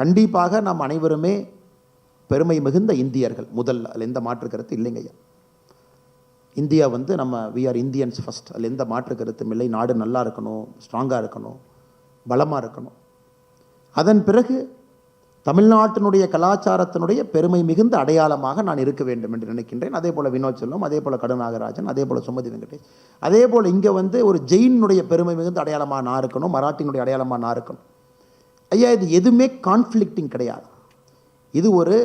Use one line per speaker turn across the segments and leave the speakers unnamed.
கண்டிப்பாக நாம் அனைவருமே பெருமை மிகுந்த இந்தியர்கள். முதல்ல அதில் எந்த மாற்று கருத்து இல்லைங்க ஐயா. இந்தியா வந்து நம்ம வி ஆர் இந்தியன்ஸ் ஃபஸ்ட் அதில் எந்த மாற்று கருத்தும் இல்லை. நாடு நல்லா இருக்கணும் ஸ்ட்ராங்காக இருக்கணும் பலமாக இருக்கணும். அதன் பிறகு தமிழ்நாட்டினுடைய கலாச்சாரத்தினுடைய பெருமை மிகுந்த அடையாளமாக நான் இருக்க வேண்டும் என்று நினைக்கின்றேன். அதே போல் வினோத் செல்வம் அதே போல் கருநாகராஜன் அதே போல் சுமதி வெங்கடேஷ். அதே போல் இங்கே வந்து ஒரு ஜெயினுடைய பெருமை மிகுந்த அடையாளமாக நான் இருக்கணும் மராட்டினுடைய அடையாளமாக நான் இருக்கணும். ஐயா இது எதுவுமே கான்ஃப்ளிக்டிங் கிடையாது. இது ஒரு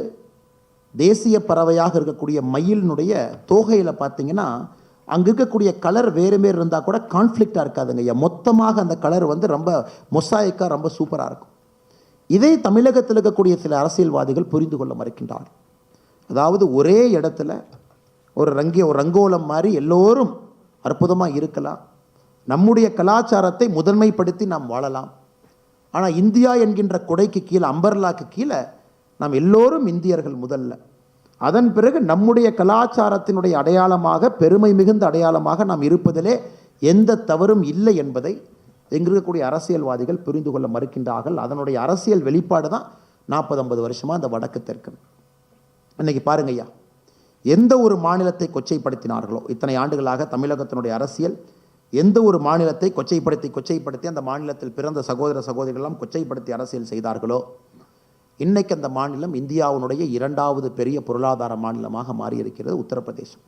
தேசிய பறவையாக இருக்கக்கூடிய மயிலினுடைய தோகையில் பார்த்தீங்கன்னா அங்கே இருக்கக்கூடிய கலர் வேறு மாரி இருந்தால் கூட கான்ஃப்ளிக்டாக இருக்காதுங்க ஐயா. மொத்தமாக அந்த கலர் வந்து ரொம்ப மொசாய்க்காக ரொம்ப சூப்பராக இருக்கும். இதே தமிழகத்தில் இருக்கக்கூடிய சில அரசியல்வாதிகள் புரிந்து கொள்ள மறுக்கின்றார்கள். அதாவது ஒரே இடத்துல ஒரு ரங்கி ஒரு ரங்கோலம் மாதிரி எல்லோரும் அற்புதமாக இருக்கலாம். நம்முடைய கலாச்சாரத்தை முதன்மைப்படுத்தி நாம் வாழலாம். ஆனால் இந்தியா என்கின்ற கொடைக்கு கீழே அம்பர்லாக்கு கீழே நாம் எல்லோரும் இந்தியர்கள் முதல்ல. அதன் பிறகு நம்முடைய கலாச்சாரத்தினுடைய அடையாளமாக பெருமை மிகுந்த அடையாளமாக நாம் இருப்பதிலே எந்த தவறும் இல்லை என்பதை எங்கிருக்கக்கூடிய அரசியல்வாதிகள் புரிந்து கொள்ள மறுக்கின்றார்கள். அதனுடைய அரசியல் வெளிப்பாடு தான் நாற்பது ஐம்பது வருஷமாக அந்த வடக்கு தெற்கு. இன்னைக்கு பாருங்க ஐயா எந்த ஒரு மாநிலத்தை கொச்சைப்படுத்தினார்களோ இத்தனை ஆண்டுகளாக தமிழகத்தினுடைய அரசியல் எந்த ஒரு மாநிலத்தை கொச்சைப்படுத்தி கொச்சைப்படுத்தி அந்த மாநிலத்தில் பிறந்த சகோதர சகோதரிகளெல்லாம் கொச்சைப்படுத்தி அரசியல் செய்தார்களோ? இன்னைக்கு அந்த மாநிலம் இந்தியாவினுடைய இரண்டாவது பெரிய பொருளாதார மாநிலமாக மாறியிருக்கிறது உத்தரப்பிரதேசம்.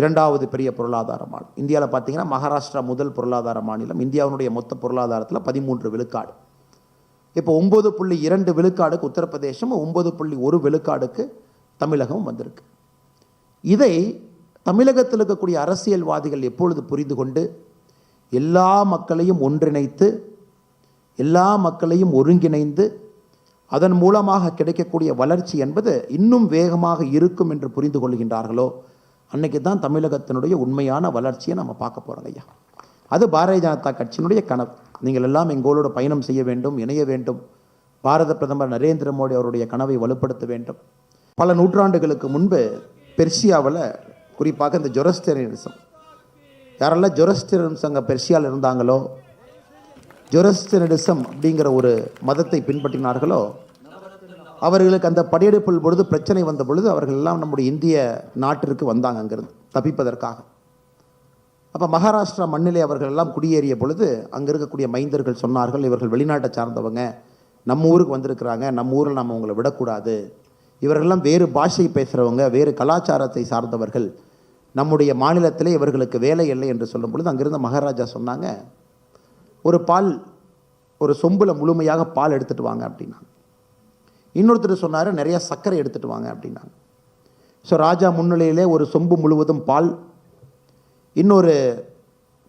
இரண்டாவது பெரிய பொருளாதார மாநிலம். இந்தியாவில் பார்த்தீங்கன்னா மகாராஷ்டிரா முதல் பொருளாதார மாநிலம். இந்தியாவினுடைய மொத்த பொருளாதாரத்தில் பதிமூன்று விழுக்காடு. இப்போ ஒம்பது புள்ளி இரண்டு விழுக்காடுக்கு உத்தரப்பிரதேசம் ஒம்பது புள்ளி ஒரு விழுக்காடுக்கு தமிழகம் வந்திருக்கு. இதை தமிழகத்தில் இருக்கக்கூடிய அரசியல்வாதிகள் எப்பொழுது புரிந்து கொண்டு எல்லா மக்களையும் ஒன்றிணைத்து எல்லா மக்களையும் ஒருங்கிணைந்து அதன் மூலமாக கிடைக்கக்கூடிய வளர்ச்சி என்பது இன்னும் வேகமாக இருக்கும் என்று புரிந்து கொள்கின்றார்களோ அன்னைக்கு தான் தமிழகத்தினுடைய உண்மையான வளர்ச்சியை நம்ம பார்க்க போகிறோம் ஐயா. அது பாரதிய ஜனதா கட்சியினுடைய கனவு. நீங்கள் எல்லாம் எங்களோடு பயணம் செய்ய வேண்டும் இணைய வேண்டும். பாரத பிரதமர் நரேந்திர மோடி அவருடைய கனவை வலுப்படுத்த வேண்டும். பல நூற்றாண்டுகளுக்கு முன்பு பெர்சியாவில் குறிப்பாக இந்த ஜொரஸ்டேரியனிசம் யாரெல்லாம் ஜொரஸ்டேரியனிசம் அங்கே பெர்ஷியாவில் இருந்தாங்களோ ஜொரஸ்டனிசம் அப்படிங்கிற ஒரு மதத்தை பின்பற்றினார்களோ அவர்களுக்கு அந்த படையெடுப்பில் பொழுது பிரச்சனை வந்த பொழுது அவர்கள் எல்லாம் நம்முடைய இந்திய நாட்டிற்கு வந்தாங்க அங்கிருந்து தப்பிப்பதற்காக. அப்போ மகாராஷ்டிரா மண்ணிலே அவர்கள் எல்லாம் குடியேறிய பொழுது அங்கே இருக்கக்கூடிய மைந்தர்கள் சொன்னார்கள் இவர்கள் வெளிநாட்டை சார்ந்தவங்க நம்ம ஊருக்கு வந்திருக்கிறாங்க நம்ம ஊரில் நம்ம உங்களை விடக்கூடாது. இவர்களெல்லாம் வேறு பாஷை பேசுகிறவங்க வேறு கலாச்சாரத்தை சார்ந்தவர்கள். நம்முடைய மாநிலத்தில் இவர்களுக்கு வேலை இல்லை என்று சொல்லும் பொழுது அங்கிருந்த மகாராஜா சொன்னாங்க ஒரு பால் ஒரு சொம்பில் முழுமையாக பால் எடுத்துகிட்டு வாங்க அப்படின்னாங்க. இன்னொருத்தர் சொன்னார் நிறைய சர்க்கரை எடுத்துகிட்டு வாங்க அப்படின்னாங்க. ஸோ ராஜா முன்னிலையிலே ஒரு சொம்பு முழுவதும் பால் இன்னொரு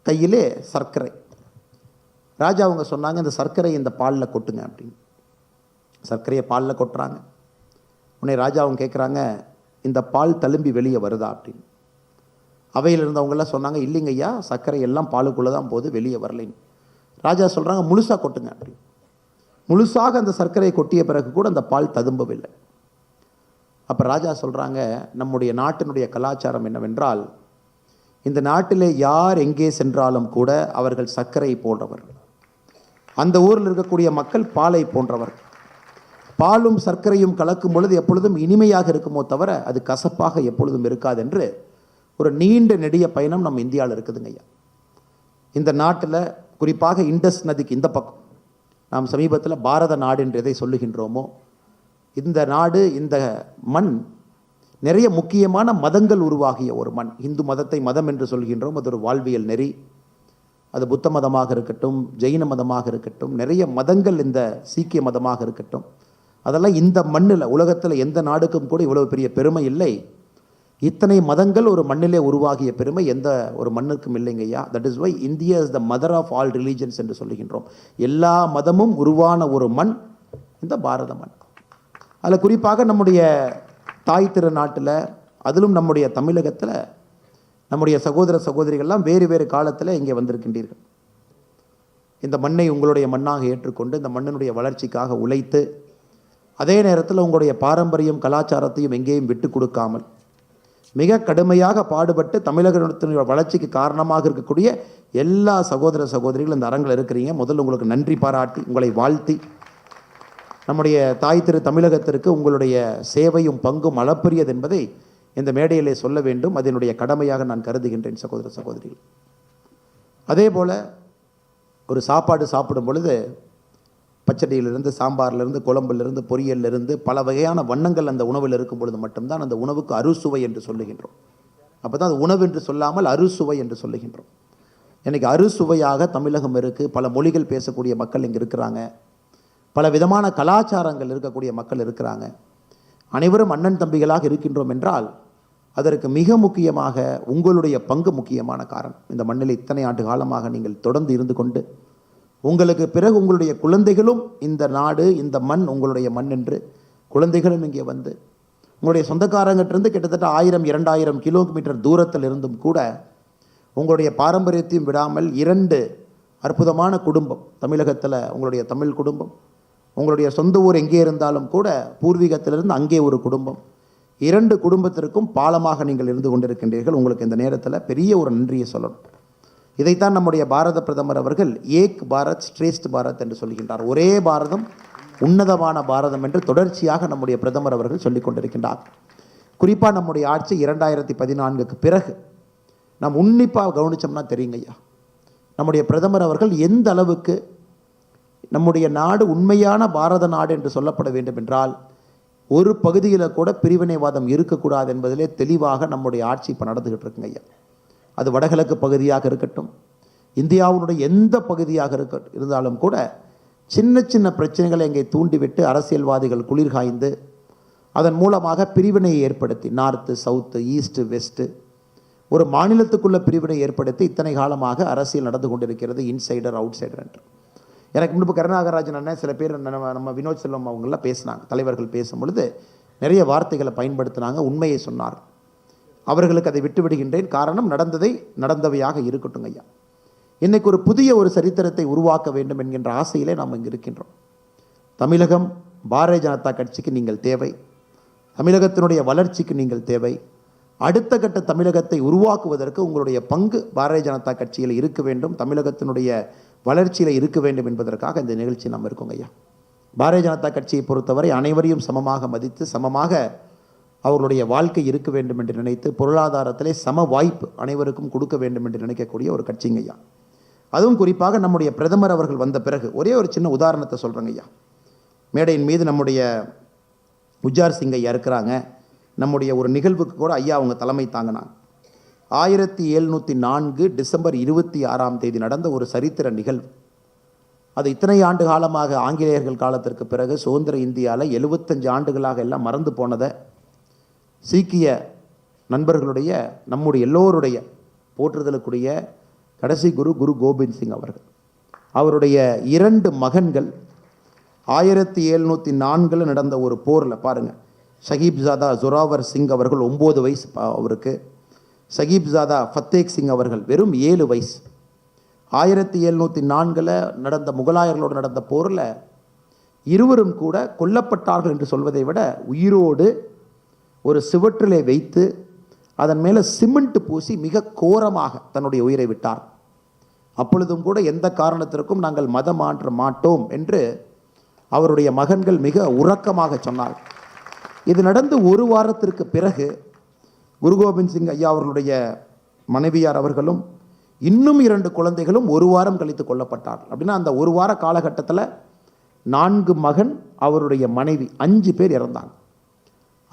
கையிலே சர்க்கரை. ராஜா அவங்க சொன்னாங்க இந்த சர்க்கரை இந்த பாலில் கொட்டுங்க அப்படின்னு. சர்க்கரையை பாலில் கொட்டுறாங்க. உடனே ராஜா அவங்க கேட்குறாங்க இந்த பால் தழும்பி வெளியே வருதா அப்படின்னு. அவையில் இருந்தவங்கெல்லாம் சொன்னாங்க இல்லைங்க ஐயா சர்க்கரை எல்லாம் பாலுக்குள்ளே தான் போகுது வெளியே வரலைன்னு ராஜா சொல்கிறாங்க முழுசாக கொட்டுங்க அப்படி முழுசாக அந்த சர்க்கரையை கொட்டிய பிறகு கூட அந்த பால் ததும்பவில்லை. அப்போ ராஜா சொல்கிறாங்க நம்முடைய நாட்டினுடைய கலாச்சாரம் என்னவென்றால் இந்த நாட்டிலே யார் எங்கே சென்றாலும் கூட அவர்கள் சர்க்கரை போன்றவர்கள். அந்த ஊரில் இருக்கக்கூடிய மக்கள் பாலை போன்றவர்கள். பாலும் சர்க்கரையும் கலக்கும் பொழுது எப்பொழுதும் இனிமையாக இருக்குமோ தவிர அது கசப்பாக எப்பொழுதும் இருக்காது என்று ஒரு நீண்ட நெடிய பயணம் நம்ம இந்தியாவில் இருக்குதுங்க ஐயா. இந்த நாட்டில் குறிப்பாக இண்டஸ் நதிக்கு இந்த பக்கம். நாம் சமீபத்தில் பாரத நாடு என்று எதை சொல்லுகின்றோமோ இந்த நாடு இந்த மண் நிறைய முக்கியமான மதங்கள் உருவாகிய ஒரு மண். இந்து மதத்தை மதம் என்று சொல்கின்றோம். அது ஒரு வாழ்வியல் நெறி. அது புத்த மதமாக இருக்கட்டும் ஜெயின மதமாக இருக்கட்டும் நிறைய மதங்கள் இந்த சீக்கிய மதமாக இருக்கட்டும். அதெல்லாம் இந்த மண்ணில் உலகத்தில் எந்த நாடுக்கும் கூட இவ்வளவு பெரிய பெருமை இல்லை. இத்தனை மதங்கள் ஒரு மண்ணிலே உருவாகிய பெருமை எந்த ஒரு மண்ணுக்கும் இல்லைங்க ஐயா. That is why India is the mother of all religions என்று சொல்லுகின்றோம். எல்லா மதமும் உருவான ஒரு மண் இந்த பாரத மண். அதில் குறிப்பாக நம்முடைய தாய் திருநாட்டில் அதிலும் நம்முடைய தமிழகத்தில் நம்முடைய சகோதர சகோதரிகள்லாம் வேறு வேறு காலத்தில் இங்கே வந்திருக்கின்றீர்கள். இந்த மண்ணை உங்களுடைய மண்ணாக ஏற்றுக்கொண்டு இந்த மண்ணினுடைய வளர்ச்சிக்காக உழைத்து அதே நேரத்தில் உங்களுடைய பாரம்பரியம் கலாச்சாரத்தையும் எங்கேயும் விட்டு கொடுக்காமல் மிக கடுமையாக பாடுபட்டு தமிழகத்தினுடைய வளர்ச்சிக்கு காரணமாக இருக்கக்கூடிய எல்லா சகோதர சகோதரிகளும் இந்த அரங்கில் இருக்கிறீங்க. முதல்ல உங்களுக்கு நன்றி பாராட்டி உங்களை வாழ்த்தி நம்முடைய தாய் திரு தமிழகத்திற்கு உங்களுடைய சேவையும் பங்கும் அளப்பரியது என்பதை இந்த மேடையிலே சொல்ல வேண்டும். அதனுடைய கடமையாக நான் கருதுகின்றேன் சகோதர சகோதரிகள். அதே போல் ஒரு சாப்பாடு சாப்பிடும் பொழுது பச்சடியிலிருந்து சாம்பார்லேருந்து குழம்புலேருந்து பொரியல்லிருந்து பல வகையான வண்ணங்கள் அந்த உணவில் இருக்கும் பொழுது மட்டும்தான் அந்த உணவுக்கு அறுசுவை என்று சொல்லுகின்றோம். அப்போ தான் அது உணவு என்று சொல்லாமல் அறுசுவை என்று சொல்லுகின்றோம். இன்னைக்கு அறுசுவையாக தமிழகம் இருக்குது பல மொழிகள் பேசக்கூடிய மக்கள் இங்கே இருக்கிறாங்க பல விதமான கலாச்சாரங்கள் இருக்கக்கூடிய மக்கள் இருக்கிறாங்க. அனைவரும் அண்ணன் தம்பிகளாக இருக்கின்றோம் என்றால் அதற்கு மிக முக்கியமாக உங்களுடைய பங்கு முக்கியமான காரணம். இந்த மண்ணில் இத்தனை ஆண்டு காலமாக நீங்கள் தொடர்ந்து இருந்து கொண்டு உங்களுக்கு பிறகு உங்களுடைய குழந்தைகளும் இந்த நாடு இந்த மண் உங்களுடைய மண் என்று குழந்தைகளும் இங்கே வந்து உங்களுடைய சொந்தக்காரங்கிட்டிருந்து கிட்டத்தட்ட ஆயிரம் இரண்டாயிரம் கிலோமீட்டர் தூரத்தில் இருந்தும் கூட உங்களுடைய பாரம்பரியத்தையும் விடாமல் இரண்டு அற்புதமான குடும்பம் தமிழகத்தில் உங்களுடைய தமிழ் குடும்பம் உங்களுடைய சொந்த ஊர் எங்கே இருந்தாலும் கூட பூர்வீகத்திலிருந்து அங்கே ஒரு குடும்பம். இரண்டு குடும்பத்திற்கும் பாலமாக நீங்கள் இருந்து கொண்டிருக்கின்றீர்கள். உங்களுக்கு இந்த நேரத்தில் பெரிய ஒரு நன்றியை சொல்லணும். இதைத்தான் நம்முடைய பாரத பிரதமர் அவர்கள் ஏக் பாரத் ஸ்ரேஷ்ட் பாரத் என்று சொல்கின்றார். ஒரே பாரதம் உன்னதமான பாரதம் என்று தொடர்ச்சியாக நம்முடைய பிரதமர் அவர்கள் சொல்லிக் கொண்டிருக்கின்றார். குறிப்பாக நம்முடைய ஆட்சி இரண்டாயிரத்தி பதினான்குக்கு பிறகு நாம் உன்னிப்பாக கவனிச்சோம்னா தெரியுங்க ஐயா. நம்முடைய பிரதமர் அவர்கள் எந்த அளவுக்கு நம்முடைய நாடு உண்மையான பாரத நாடு என்று சொல்லப்பட வேண்டும் என்றால் ஒரு பகுதியில் கூட பிரிவினைவாதம் இருக்கக்கூடாது என்பதிலே தெளிவாக நம்முடைய ஆட்சி இப்போ நடந்துகிட்டு இருக்குங்க ஐயா. அது வடகிழக்கு பகுதியாக இருக்கட்டும். இந்தியாவினுடைய எந்த பகுதியாக இருக்க இருந்தாலும் கூட சின்ன சின்ன பிரச்சனைகளை இங்கே தூண்டிவிட்டு அரசியல்வாதிகள் குளிர் காய்ந்து அதன் மூலமாக பிரிவினையை ஏற்படுத்தி நார்த்து சவுத்து ஈஸ்ட்டு வெஸ்ட்டு ஒரு மாநிலத்துக்குள்ள பிரிவினை ஏற்படுத்தி இத்தனை காலமாக அரசியல் நடந்து கொண்டிருக்கிறது இன்சைடர் அவுட் சைடர் என்று. எனக்கு முன்பு கருணாகராஜன் அண்ணன் சில பேர் நம்ம நம்ம வினோத் செல்வம் அவங்களாம் பேசினாங்க தலைவர்கள் பேசும் பொழுது நிறைய வார்த்தைகளை பயன்படுத்தினாங்க உண்மையை சொன்னார் அவர்களுக்கு அதை விட்டுவிடுகின்றேன். காரணம் நடந்ததை நடந்தவையாக இருக்கட்டும் ஐயா. இன்னைக்கு ஒரு புதிய ஒரு சரித்திரத்தை உருவாக்க வேண்டும் என்கின்ற ஆசையிலே நாம் இங்கே இருக்கின்றோம். தமிழகம் பாரதிய ஜனதா கட்சிக்கு நீங்கள் தேவை. தமிழகத்தினுடைய வளர்ச்சிக்கு நீங்கள் தேவை. அடுத்த கட்ட தமிழகத்தை உருவாக்குவதற்கு உங்களுடைய பங்கு பாரதிய ஜனதா கட்சியில் இருக்க வேண்டும். தமிழகத்தினுடைய வளர்ச்சியில் இருக்க வேண்டும் என்பதற்காக இந்த நிகழ்ச்சி நாம் இருக்கோங்க ஐயா. பாரதிய ஜனதா கட்சியை பொறுத்தவரை அனைவரையும் சமமாக மதித்து சமமாக அவர்களுடைய வாழ்க்கை இருக்க வேண்டும் என்று நினைத்து பொருளாதாரத்திலே சம வாய்ப்பு அனைவருக்கும் கொடுக்க வேண்டும் என்று நினைக்கக்கூடிய ஒரு கட்சிங்க ஐயா. அதுவும் குறிப்பாக நம்முடைய பிரதமர் அவர்கள் வந்த பிறகு ஒரே ஒரு சின்ன உதாரணத்தை சொல்கிறேங்க ஐயா. மேடையின் மீது நம்முடைய உஜார் சிங் ஐயா இருக்கிறாங்க. நம்முடைய ஒரு நிகழ்வுக்கு கூட ஐயா அவங்க தலைமை தாங்கினாங்க. ஆயிரத்தி எழுநூற்றி நான்கு டிசம்பர் இருபத்தி ஆறாம் தேதி நடந்த ஒரு சரித்திர நிகழ்வு. அது இத்தனை ஆண்டு காலமாக ஆங்கிலேயர்கள் காலத்திற்கு பிறகு சுதந்திர இந்தியாவில் எழுபத்தஞ்சு ஆண்டுகளாக எல்லாம் மறந்து போனதை சீக்கிய நண்பர்களுடைய நம்முடைய எல்லோருடைய போற்றுதலுக்குரிய கடைசி குரு குரு கோபிந்த் சிங் அவர்கள். அவருடைய இரண்டு மகன்கள் ஆயிரத்தி எழுநூற்றி நான்கில் நடந்த ஒரு போரில் பாருங்கள் ஷகீப்ஜாதா ஜொராவர் சிங் அவர்கள் ஒம்பது வயசு பா- அவருக்கு. ஷகீப்ஜாதா ஃபத்தேக் சிங் அவர்கள் வெறும் ஏழு வயசு. ஆயிரத்தி எழுநூற்றி நான்கில் நடந்த முகலாயர்களோடு நடந்த போரில் இருவரும் கூட கொல்லப்பட்டார்கள் என்று சொல்வதை விட உயிரோடு ஒரு சுவற்றிலே வைத்து அதன் மேலே சிமெண்ட் பூசி மிக கோரமாக தன்னுடைய உயிரை விட்டார். அப்பொழுதும் கூட எந்த காரணத்திற்கும் நாங்கள் மதம் மாற்ற மாட்டோம் என்று அவருடைய மகன்கள் மிக உறக்கமாக சொன்னார் இது நடந்து ஒரு வாரத்திற்கு பிறகு குரு கோபிந்த் சிங் ஐயா அவர்களுடைய மனைவியார் அவர்களும் இன்னும் இரண்டு குழந்தைகளும் ஒரு வாரம் கழித்து கொல்லப்பட்டார் அப்படின்னா அந்த ஒரு வார காலகட்டத்தில் நான்கு மகன் அவருடைய மனைவி அஞ்சு பேர் இறந்தாங்க.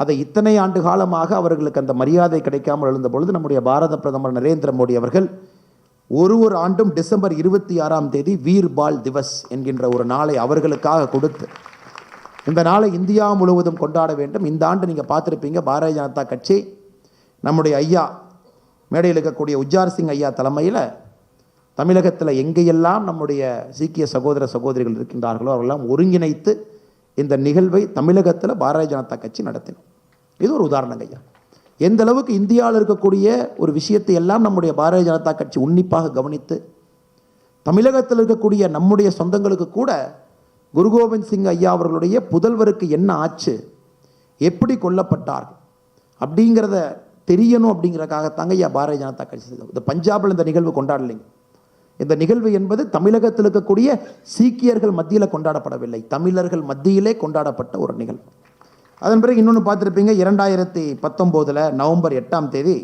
அதை இத்தனை ஆண்டு காலமாக அவர்களுக்கு அந்த மரியாதை கிடைக்காமல் எழுந்த பொழுது நம்முடைய பாரத பிரதமர் நரேந்திர மோடி அவர்கள் ஒரு ஒரு ஆண்டும் டிசம்பர் இருபத்தி ஆறாம் தேதி வீர் பால் திவஸ் என்கின்ற ஒரு நாளை அவர்களுக்காக கொடுத்து இந்த நாளை இந்தியா முழுவதும் கொண்டாட வேண்டும். இந்த ஆண்டு நீங்கள் பார்த்துருப்பீங்க பாரதிய ஜனதா கட்சி நம்முடைய ஐயா மேடையில் இருக்கக்கூடிய உஜ்ஜார் சிங் ஐயா தலைமையில் தமிழகத்தில் எங்கேயெல்லாம் நம்முடைய சீக்கிய சகோதர சகோதரிகள் இருக்கின்றார்களோ அவர்களெல்லாம் ஒருங்கிணைத்து இந்த நிகழ்வை தமிழகத்தில் பாரதிய ஜனதா கட்சி நடத்தினோம். இது ஒரு உதாரணங்க ஐயா. எந்த அளவுக்கு இந்தியாவில் இருக்கக்கூடிய ஒரு விஷயத்தை எல்லாம் நம்முடைய பாரதிய ஜனதா கட்சி உன்னிப்பாக கவனித்து தமிழகத்தில் இருக்கக்கூடிய நம்முடைய சொந்தங்களுக்கு கூட குரு கோவிந்த் சிங் ஐயா அவர்களுடைய புதல்வருக்கு என்ன ஆச்சு எப்படி கொல்லப்பட்டார் அப்படிங்கிறத தெரியணும் அப்படிங்கிறக்காகத்தாங்க ஐயா பாரதிய ஜனதா கட்சி இந்த பஞ்சாபில் இந்த நிகழ்வு கொண்டாடலைங்க. இந்த நிகழ்வு என்பது தமிழகத்தில் இருக்கக்கூடிய சீக்கியர்கள் மத்தியில் கொண்டாடப்படவில்லை. தமிழர்கள் மத்தியிலே கொண்டாடப்பட்ட ஒரு நிகழ்வு. அதன் பிறகு இன்னொன்று பார்த்துருப்பீங்க இரண்டாயிரத்தி பத்தொம்போதில் நவம்பர் எட்டாம் தேதி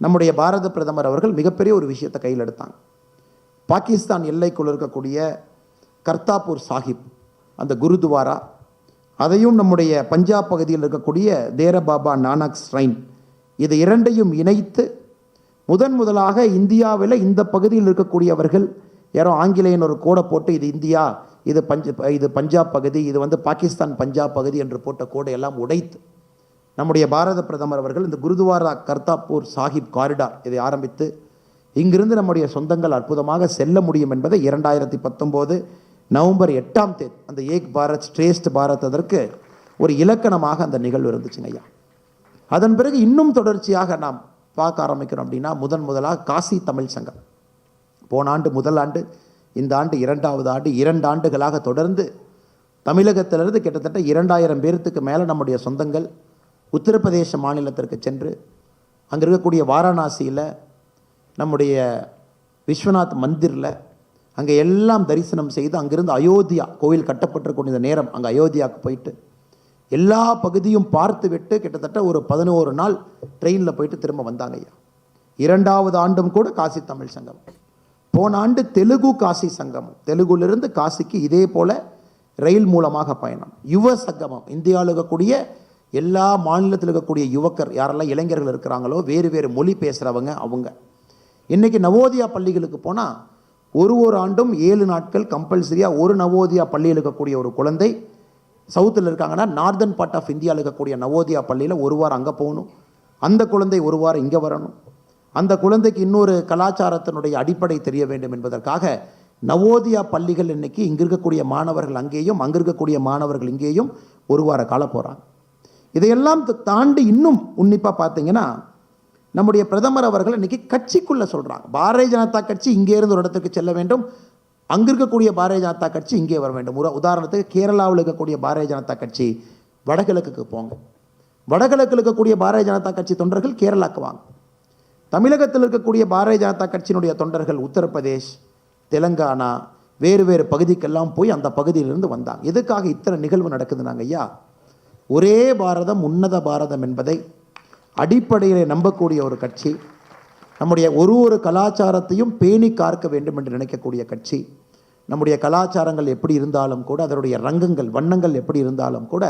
நம்முடைய பாரத பிரதமர் அவர்கள் மிகப்பெரிய ஒரு விஷயத்தை கையில் எடுத்தாங்க. பாகிஸ்தான் எல்லைக்குள் இருக்கக்கூடிய கர்த்தாப்பூர் சாஹிப் அந்த குருத்வாரா அதையும் நம்முடைய பஞ்சாப் பகுதியில் இருக்கக்கூடிய தேரபாபா நானக் ஸ்ரைன் இது இரண்டையும் இணைத்து முதன் முதலாக இந்தியாவில் இந்த பகுதியில் இருக்கக்கூடியவர்கள் யாரோ ஆங்கிலேயன் ஒரு கோடை போட்டு இது இந்தியா இது பஞ்ச இது பஞ்சாப் பகுதி இது வந்து பாகிஸ்தான் பஞ்சாப் பகுதி என்று போட்ட கோடை எல்லாம் உடைத்து நம்முடைய பாரத பிரதமர் அவர்கள் இந்த குருதுவாரா கர்த்தாப்பூர் சாஹிப் காரிடார் இதை ஆரம்பித்து இங்கிருந்து நம்முடைய சொந்தங்கள் அற்புதமாக செல்ல முடியும் என்பதை இரண்டாயிரத்தி பத்தொம்போது நவம்பர் எட்டாம் தேதி அந்த ஏக் பாரத் ஸ்ரேஷ்ட் பாரத் அதற்கு ஒரு இலக்கணமாக அந்த நிகழ்வு இருந்துச்சுங்க ஐயா. அதன் பிறகு இன்னும் தொடர்ச்சியாக நாம் பார்க்க ஆரம்பிக்கிறோம் அப்படின்னா முதன் முதலாக காசி தமிழ் சங்கம். போன ஆண்டு முதல் ஆண்டு இந்த ஆண்டு இரண்டாவது ஆண்டு இரண்டு ஆண்டுகளாக தொடர்ந்து தமிழகத்திலிருந்து கிட்டத்தட்ட இரண்டாயிரம் பேர்த்துக்கு மேலே நம்முடைய சொந்தங்கள் உத்தரப்பிரதேச மாநிலத்திற்கு சென்று அங்கே இருக்கக்கூடிய வாரணாசியில் நம்முடைய விஸ்வநாத் மந்திரில் அங்கே எல்லாம் தரிசனம் செய்து அங்கிருந்து அயோத்தியா கோவில் கட்டப்பட்டிருக்கூடிய இந்த நேரம் அங்கே அயோத்தியாவுக்கு போயிட்டு எல்லா பகுதியும் பார்த்து விட்டு கிட்டத்தட்ட ஒரு பதினோரு நாள் ட்ரெயினில் போயிட்டு திரும்ப வந்தாங்க ஐயா இரண்டாவது ஆண்டும் கூட காசி தமிழ் சங்கம். போன ஆண்டு தெலுங்கு காசி சங்கமம். தெலுங்குலேருந்து காசிக்கு இதே போல் ரயில் மூலமாக பயணம். யுவ சங்கமம். இந்தியாவில் இருக்கக்கூடிய எல்லா மாநிலத்தில் இருக்கக்கூடிய யுவக்கர் யாரெல்லாம் இளைஞர்கள் இருக்கிறாங்களோ வேறு வேறு மொழி பேசுகிறவங்க அவங்க. இன்றைக்கி நவோதயா பள்ளிகளுக்கு போனால் ஒரு ஒரு ஆண்டும் ஏழு நாட்கள் கம்பல்சரியாக ஒரு நவோதயா பள்ளியில் இருக்கக்கூடிய ஒரு குழந்தை சவுத்தில் இருக்காங்கன்னா நார்தன் பார்ட் ஆஃப் இந்தியாவில் இருக்கக்கூடிய நவோதயா பள்ளியில் ஒரு வாரம் அங்கே போகணும். அந்த குழந்தை ஒரு வாரம் இங்கே வரணும். அந்த குழந்தைக்கு இன்னொரு கலாச்சாரத்தினுடைய அடிப்படை தெரிய வேண்டும் என்பதற்காக நவோதியா பள்ளிகள் இன்னைக்கு இங்கே இருக்கக்கூடிய மாணவர்கள் அங்கேயும் அங்கே இருக்கக்கூடிய மாணவர்கள் இங்கேயும் ஒரு வார காலம் போகிறாங்க இதையெல்லாம் த- தாண்டி இன்னும் உன்னிப்பாக பார்த்தீங்கன்னா நம்முடைய பிரதமர் அவர்கள் இன்னைக்கு கட்சிக்குள்ளே சொல்கிறாங்க பாரதிய ஜனதா கட்சி இங்கேருந்து ஒரு இடத்துக்கு செல்ல வேண்டும். அங்கே இருக்கக்கூடிய பாரதிய ஜனதா கட்சி இங்கே வர வேண்டும். ஒரு உதாரணத்துக்கு கேரளாவில் இருக்கக்கூடிய பாரதிய ஜனதா கட்சி வடகிழக்குக்கு போங்க. வடகிழக்கில் இருக்கக்கூடிய பாரதிய ஜனதா கட்சி தொண்டர்கள் கேரளாக்கு வாங்க. தமிழகத்தில் இருக்கக்கூடிய பாரதிய ஜனதா கட்சியினுடைய தொண்டர்கள் உத்தரப்பிரதேஷ் தெலுங்கானா வேறு வேறு பகுதிக்கெல்லாம் போய் அந்த பகுதியிலிருந்து வந்தாங்க. எதுக்காக இத்தனை நிகழ்வு நடக்குதுனாங்க ஐயா? ஒரே பாரதம் உன்னத பாரதம் என்பதை அடிப்படையில் நம்பக்கூடிய ஒரு கட்சி நம்முடைய ஒரு ஒரு கலாச்சாரத்தையும் பேணி காக்க வேண்டும் என்று நினைக்கக்கூடிய கட்சி நம்முடைய கலாச்சாரங்கள் எப்படி இருந்தாலும் கூட அதனுடைய ரங்கங்கள் வண்ணங்கள் எப்படி இருந்தாலும் கூட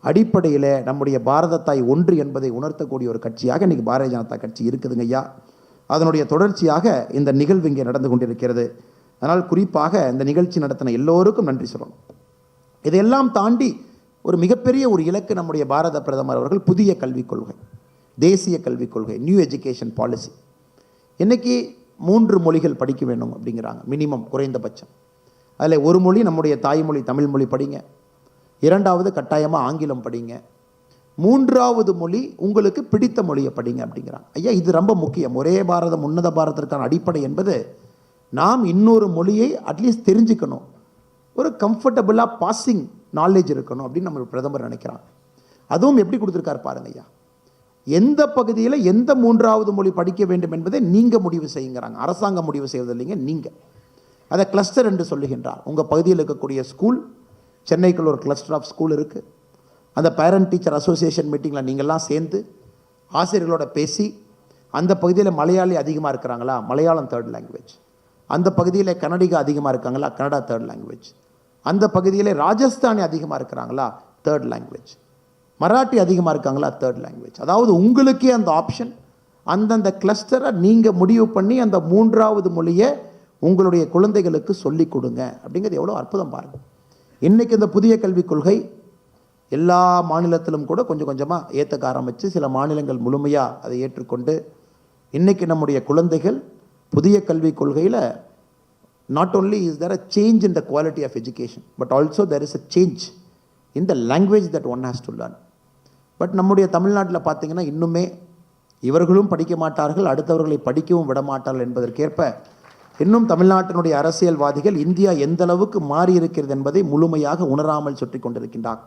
அடிப்படையில் நம்முடைய பாரத தாய் ஒன்று என்பதை உணர்த்தக்கூடிய ஒரு கட்சியாக இன்றைக்கி பாரதிய ஜனதா கட்சி இருக்குதுங்க ஐயா. அதனுடைய தொடர்ச்சியாக இந்த நிகழ்வு இங்கே நடந்து கொண்டிருக்கிறது. அதனால் குறிப்பாக இந்த நிகழ்ச்சி நடத்தின எல்லோருக்கும் நன்றி சொல்லணும். இதையெல்லாம் தாண்டி ஒரு மிகப்பெரிய ஒரு இலக்கு நம்முடைய பாரத பிரதமர் அவர்கள் புதிய கல்விக் கொள்கை தேசிய கல்விக் கொள்கை நியூ எஜுகேஷன் பாலிசி இன்னைக்கு மூன்று மொழிகள் படிக்க வேண்டும் அப்படிங்கிறாங்க. மினிமம் குறைந்தபட்சம். அதில் ஒரு மொழி நம்முடைய தாய்மொழி தமிழ் மொழி படிங்க. இரண்டாவது கட்டாயமாக ஆங்கிலம் படிங்க. மூன்றாவது மொழி உங்களுக்கு பிடித்த மொழியை படிங்க அப்படிங்கிறாங்க. ஐயா இது ரொம்ப முக்கியம். ஒரே பாரதம் உன்னத பாரதத்திற்கான அடிப்படை என்பது நாம் இன்னொரு மொழியை அட்லீஸ்ட் தெரிஞ்சுக்கணும். ஒரு கம்ஃபர்டபுளாக பாசிங் நாலேஜ் இருக்கணும் அப்படின்னு நம்ம பிரதமர் நினைக்கிறாங்க. அதுவும் எப்படி கொடுத்துருக்காரு பாருங்க ஐயா. எந்த பகுதியில் எந்த மூன்றாவது மொழி படிக்க வேண்டும் என்பதை நீங்கள் முடிவு செய்யுங்கிறாங்க. அரசாங்கம் முடிவு செய்வதில்லைங்க நீங்கள் அதை கிளஸ்டர் என்று சொல்லுகின்றார். உங்கள் பகுதியில் இருக்கக்கூடிய ஸ்கூல் சென்னைக்குள்ள ஒரு கிளஸ்டர் ஆஃப் ஸ்கூல் இருக்குது அந்த பேரண்ட் டீச்சர் அசோசியேஷன் மீட்டிங்கில் நீங்கள்லாம் சேர்ந்து ஆசிரியர்களோட பேசி அந்த பகுதியில் மலையாளி அதிகமாக இருக்கிறாங்களா? மலையாளம் தேர்ட் லாங்குவேஜ் அந்த பகுதியில் கன்னடிகா அதிகமாக இருக்காங்களா? கன்னடா தேர்ட் லாங்குவேஜ் அந்த பகுதியில் ராஜஸ்தானி அதிகமாக இருக்கிறாங்களா? தேர்ட் லாங்குவேஜ் மராட்டி அதிகமாக இருக்காங்களா? தேர்ட் லாங்குவேஜ் அதாவது உங்களுக்கே அந்த ஆப்ஷன் அந்தந்த கிளஸ்டரை நீங்கள் முடிவு பண்ணி அந்த மூன்றாவது மொழியை உங்களுடைய குழந்தைகளுக்கு சொல்லிக் கொடுங்க. அப்படிங்கிறது எவ்வளோ அற்புதம் பாருங்கள் இன்றைக்கி இந்த புதிய கல்விக் கொள்கை எல்லா மாநிலத்திலும் கூட கொஞ்சம் கொஞ்சமாக ஏற்றுக்க ஆரம்பித்து சில மாநிலங்கள் முழுமையாக அதை ஏற்றுக்கொண்டு இன்றைக்கி நம்முடைய குழந்தைகள் புதிய கல்விக் கொள்கையில் not only is there a change in the quality of education but also there is a change in the language that one has to learn but நம்முடைய தமிழ்நாட்டில் பார்த்தீங்கன்னா இன்னுமே இவர்களும் படிக்க மாட்டார்கள் அடுத்தவர்களை படிக்கவும் விட மாட்டார்கள் என்பதற்கேற்ப இன்னும் தமிழ்நாட்டினுடைய அரசியல்வாதிகள் இந்தியா எந்த அளவுக்கு மாறியிருக்கிறது என்பதை முழுமையாக உணராமல் சுற்றி கொண்டிருக்கின்றார்